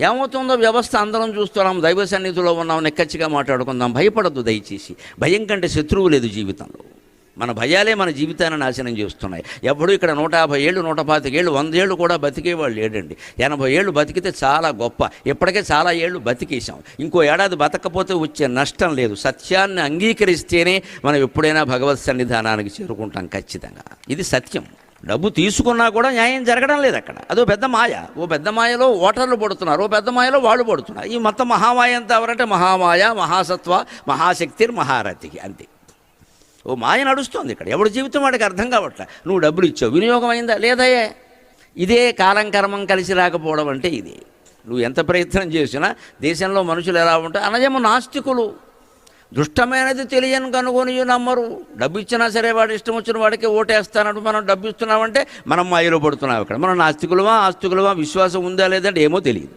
ఏమవుతుందో వ్యవస్థ అందరం చూస్తున్నాం దైవ సన్నిధిలో ఉన్నాం నిక్కచ్చిగా మాట్లాడుకుందాం భయపడద్దు దయచేసి. భయం కంటే శత్రువు లేదు జీవితంలో. మన భయాలే మన జీవితాన్ని నాశనం చేస్తున్నాయి. ఎప్పుడు ఇక్కడ నూట యాభై ఏళ్ళు నూట పాతికేళ్ళు వంద ఏళ్ళు కూడా బతికేవాళ్ళు లేడండి. ఎనభై ఏళ్ళు బతికితే చాలా గొప్ప. ఇప్పటికే చాలా ఏళ్ళు బతికేసాం ఇంకో ఏడాది బతకపోతే వచ్చే నష్టం లేదు. సత్యాన్ని అంగీకరిస్తేనే మనం ఎప్పుడైనా భగవత్ సన్నిధానానికి చేరుకుంటాం ఖచ్చితంగా. ఇది సత్యం. డబ్బు తీసుకున్నా కూడా న్యాయం జరగడం లేదు అక్కడ. అదో పెద్ద మాయ. ఓ పెద్ద మాయలో ఓటర్లు పడుతున్నారు. ఓ పెద్ద మాయలో వాళ్ళు పడుతున్నారు. ఈ మొత్తం మహామాయ అంతా ఎవరంటే మహామాయ మహాసత్వ మహాశక్తి మహారథి అంతే. ఓ మాయ నడుస్తుంది ఇక్కడ. ఎవడి జీవితం వాడికి అర్థం కావట్లే. నువ్వు డబ్బులు ఇచ్చావు. వినియోగం అయిందా? లేదయ్యే. ఇదే కాలం కర్మం కలిసి రాకపోవడం అంటే ఇది. నువ్వు ఎంత ప్రయత్నం చేసినా దేశంలో మనుషులు ఎలా ఉంటారు? అనజము నాస్తికులు. దుష్టమైనది తెలియని కనుగొని నమ్మరు. డబ్బు ఇచ్చినా సరే వాడు ఇష్టం వచ్చిన వాడికి ఓటేస్తానంటూ మనం డబ్బు ఇస్తున్నామంటే మనం మాయలో పడుతున్నాం ఇక్కడ మనం నాస్తికులమా ఆస్తికులమా విశ్వాసం ఉందా లేదంటే ఏమో తెలియదు.